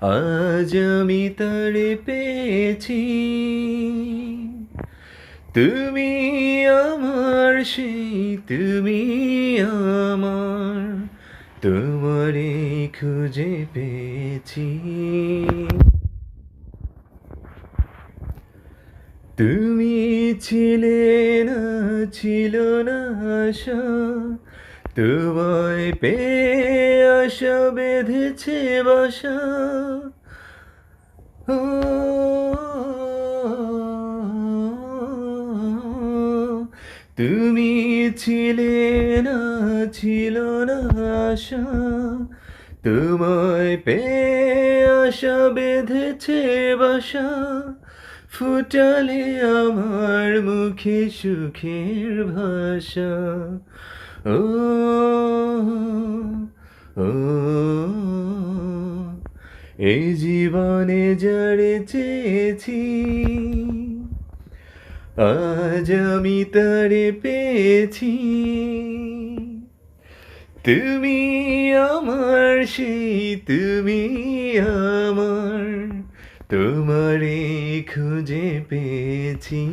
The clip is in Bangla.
আজ আমি তারে পেয়েছি। তুমি আমার সেই, তুমি আমার, তোমারে খুঁজে পেয়েছি। তুমি ছিলে না, ছিল না আশা তোমায় পেয়ে আশা বেঁধেছে বাসা। তুমি ছিলে না, ছিল না আশা। তোমায় পেয়ে আশা বেঁধেছে বাসা। ফুটালে আমার মুখে সুখের ভাষা। এই জীবনে যারে চেয়েছি, আজ আমি তারে পেয়েছি। তুমি আমার সেই, তুমি আমার, তোমারে খুঁজে পেয়েছি।